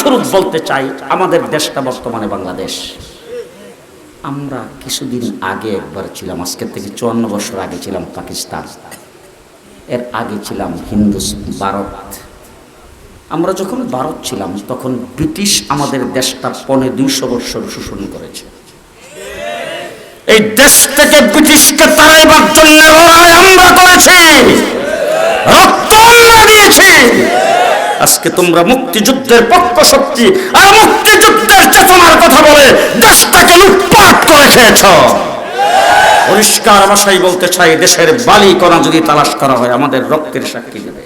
স্বরূপ বলতে চাই, আমাদের দেশটা বর্তমানে বাংলাদেশ। আমরা কিছুদিন আগে একবার ছিলাম, আজকে থেকে চুয়ান্ন বছর আগে ছিলাম পাকিস্তান। এর আগে ছিলাম হিন্দু ভারত। আমরা যখন ভারত ছিলাম, তখন ব্রিটিশ আমাদের দেশটা পনে দুইশো বছর শোষণ করেছে। এই দেশ থেকে ব্রিটিশকে তাড়াইবার জন্য লড়াই আমরা করেছি রক্ত আমরা দিয়েছি আজকে তোমরা মুক্তিযুদ্ধের পক্ষ শক্তি আর মুক্তিযুদ্ধের চেতনার কথা বলে দেশটাকে লুটপাট করে খেয়েছ। পরিষ্কার ভাষায় বলতে চাই, দেশের বালি কণা যদি তালাশ করা হয়, আমাদের রক্তের সাক্ষী দেবে।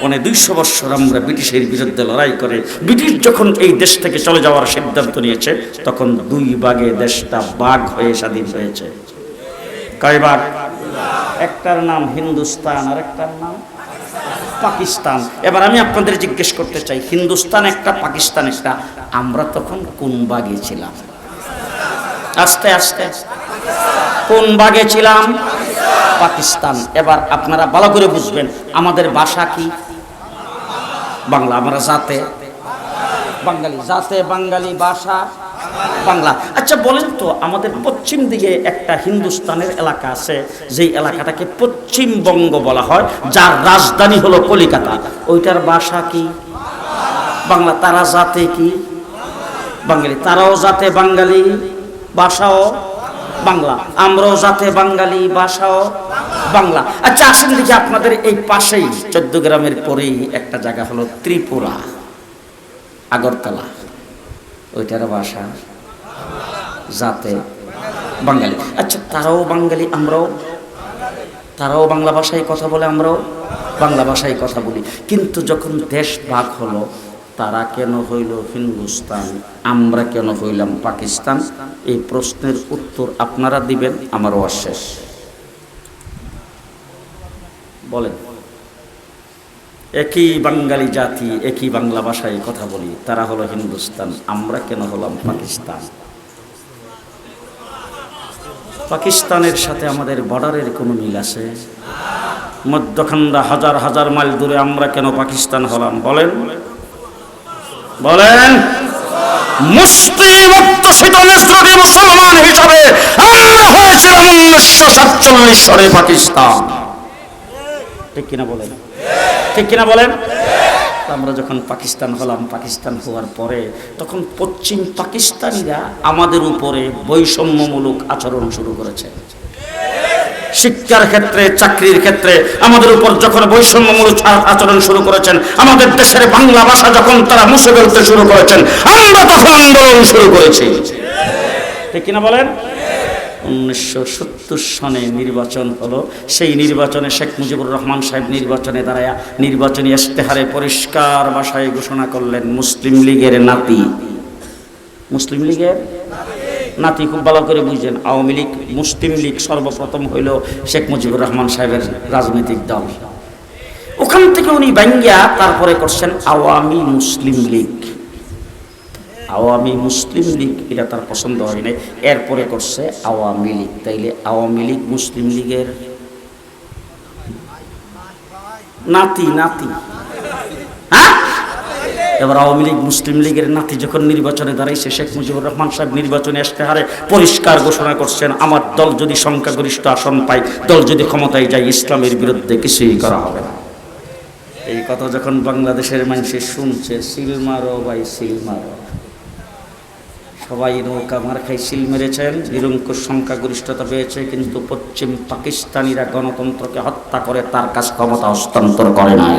পনে দুইশো বৎসর আমরা ব্রিটিশের বিরুদ্ধে লড়াই করে, ব্রিটিশ যখন এই দেশ থেকে চলে যাওয়ার সিদ্ধান্ত নিয়েছে, তখন দুই ভাগে দেশটা বাঘ হয়ে স্বাধীন হয়েছে। কয় বাঘ একটার নাম হিন্দুস্তান আর একটার নাম পাকিস্তান। এবার আমি আপনাদের জিজ্ঞেস করতে চাই, হিন্দুস্তান একটা, পাকিস্তান একটা? আমরা তখন কোন বাগে ছিলাম? আস্তে আস্তে। কোন বাগে ছিলাম? পাকিস্তান। এবার আপনারা ভালো করে বুঝবেন, আমাদের ভাষা কি? বাংলা, আমরা জাতে। বাঙালি জাতে বাঙালি ভাষা। বাংলা। আচ্ছা বলেন তো, আমাদের পশ্চিম দিকে একটা হিন্দুস্তানের এলাকা আছে, যেই এলাকাটাকে পশ্চিমবঙ্গ বলা হয়, যার রাজধানী হলো কলিকাতা। ওইটার ভাষা কি? বাংলা, তারা জাতে কি? বাঙালি। তারাও জাতে বাঙালি, ভাষাও বাংলা। আমরাও জাতে বাঙালি, ভাষাও বাংলা। আচ্ছা আসেন দেখি আপনাদের এই পাশেই, চোদ্দ গ্রামের পরেই একটা জায়গা হলো ত্রিপুরা, আগরতলা। ওইটার ভাষা যাতে বাঙালি। আচ্ছা তারাও বাঙালি, আমরাও। তারাও বাংলা ভাষায় কথা বলে, আমরাও বাংলা ভাষায় কথা বলি। কিন্তু যখন দেশ ভাগ হলো, তারা কেন হইল হিন্দুস্তান? আমরা কেন হইলাম পাকিস্তান? এই প্রশ্নের উত্তর আপনারা দিবেন আমারও অশেষ বলেন। একই বাঙালি জাতি, একই বাংলা ভাষায় কথা বলি, তারা হলো হিন্দুস্তান, আমরা কেন হলাম পাকিস্তান? পাকিস্তানের সাথে আমাদের বর্ডারের কোনো মিল আছে? মধ্যখান্দা হাজার হাজার মাইল দূরে আমরা কেন পাকিস্তান হলাম? বলেন। বলেন। মুসলিম মুসলমান হিসাবে আমরা হয়েছিলাম উনিশশো সাতচল্লিশ সালে পাকিস্তান। ঠিক কিনা বলেন? ঠিক কিনা বলেন? আমরা যখন পাকিস্তান হলাম, পাকিস্তান হওয়ার পরে তখন পশ্চিম পাকিস্তানিরা আমাদের উপরে বৈষম্যমূলক আচরণ শুরু করেছে। শিক্ষার ক্ষেত্রে, চাকরির ক্ষেত্রে আমাদের উপর যখন বৈষম্যমূলক আচরণ শুরু করেছেন, আমাদের দেশের বাংলা ভাষা যখন তারা মুছে ফেলতে শুরু করেছেন, আমরা তখন আন্দোলন শুরু করেছি। ঠিক কিনা বলেন? উনিশশো সত্তর সনে নির্বাচন হলো। সেই নির্বাচনে শেখ মুজিবুর রহমান সাহেব নির্বাচনে দাঁড়ায়া নির্বাচনী ইশতেহারে পরিষ্কার ভাষায় ঘোষণা করলেন, মুসলিম লীগের নাতি। মুসলিম লীগের নাতি খুব ভালো করে বুঝছেন আওয়ামী লীগ, মুসলিম লীগ সর্বপ্রথম হইল শেখ মুজিবুর রহমান সাহেবের রাজনৈতিক দল। ওখান থেকে উনি বাঙ্গিয়া তারপরে করছেন আওয়ামী মুসলিম লীগ। আওয়ামী মুসলিম লীগ, এটা তার পছন্দ হয় নাই। এরপরে করছে আওয়ামী লীগ। তাইলে আওয়ামী লীগ মুসলিম লীগের নাতি নাতি। হ্যাঁ? এবার আওয়ামী লীগ মুসলিম লীগের নাতি যখন নির্বাচনে দাঁড়াইছে, শেখ মুজিবুর রহমান সাহেব নির্বাচনে ইশতেহারে পরিষ্কার ঘোষণা করছেন, আমার দল যদি সংখ্যাগরিষ্ঠ আসন পায়, দল যদি ক্ষমতায় যায়, ইসলামের বিরুদ্ধে কিছুই করা হবে না। এই কথা যখন বাংলাদেশের মানুষে শুনছে, সিল মারো ভাই, সিল মারো। সবাই নৌকা মার খাই সিল মেরেছেন নিরঙ্কুশ সংখ্যাগরিষ্ঠতা পেয়েছে, কিন্তু পশ্চিম পাকিস্তানিরা গণতন্ত্রকে হত্যা করে তার কাছ ক্ষমতা হস্তান্তর করে নাই।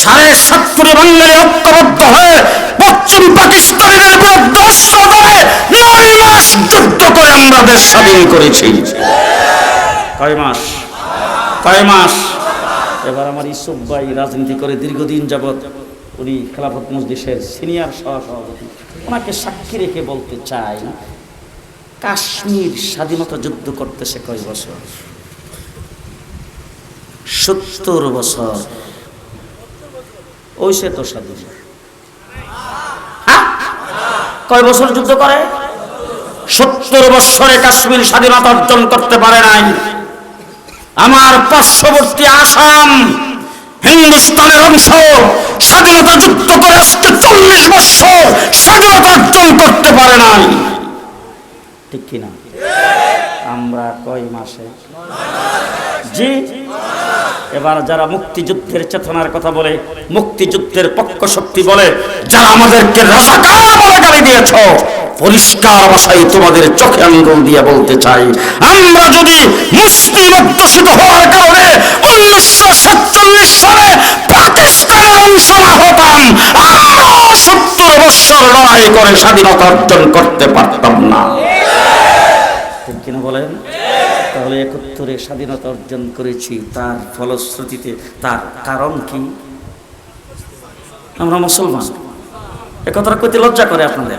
সাড়ে সাতপুরে বাঙালি ঐক্যবদ্ধ হয়ে পশ্চিম পাকিস্তানিদের বিরুদ্ধে অস্ত্র ধরে নয় মাস যুদ্ধ করে আমরা দেশ স্বাধীন করেছি। কয় মাস? কয় মাস? এবার আমার ইসুফ ভাই রাজনীতি করে দীর্ঘদিন যাবৎ উনি খেলাফত মজলিসের সিনিয়র সহসভাপতি। ওনাকে সাক্ষী রেখে বলতে চাই, কাশ্মীর স্বাধীনতা যুদ্ধ করতেছে কয় বছর? সত্তর বছর। ওই সে তো স্বাধীন। হ্যাঁ? কয় বছর যুদ্ধ করে? সত্তর বছরে কাশ্মীর স্বাধীনতা অর্জন করতে পারে নাই। আমার পার্শ্ববর্তী আসাম হিন্দুস্তানের অংশ, স্বাধীনতা যুদ্ধ করে চল্লিশ বছর স্বাধীনতা অর্জন করতে পারে নাই। ঠিক কিনা? আমরা কয় মাসে? জি? এবার যারা মুক্তিযুদ্ধের চেতনার কথা বলে, মুক্তিযুদ্ধের পক্ষ শক্তি বলে, যারা আমাদেরকে রাজাকার বলে গালি দিয়েছ, পরিষ্কার ভাষায় তোমাদের চোখে আঙ্গুল দিয়ে বলতে চাই, আমরা যদি মুসলিম অধ্যুষিত হওয়ার লড়াই করে স্বাধীনতা অর্জন করতে পারতাম না। ঠিক কিনা বলেন? তাহলে একাত্তরে স্বাধীনতা অর্জন করেছি, তার ফলশ্রুতিতে তার কারণ কি? আমরা মুসলমান। কইতে লজ্জা করে আপনাদের।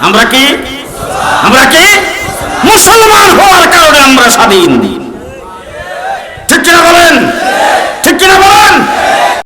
আমরা কি? আমরা কি? মুসলমান হওয়ার কারণে আমরা স্বাধীন। ঠিক কিনা বলেন? ঠিক কিনা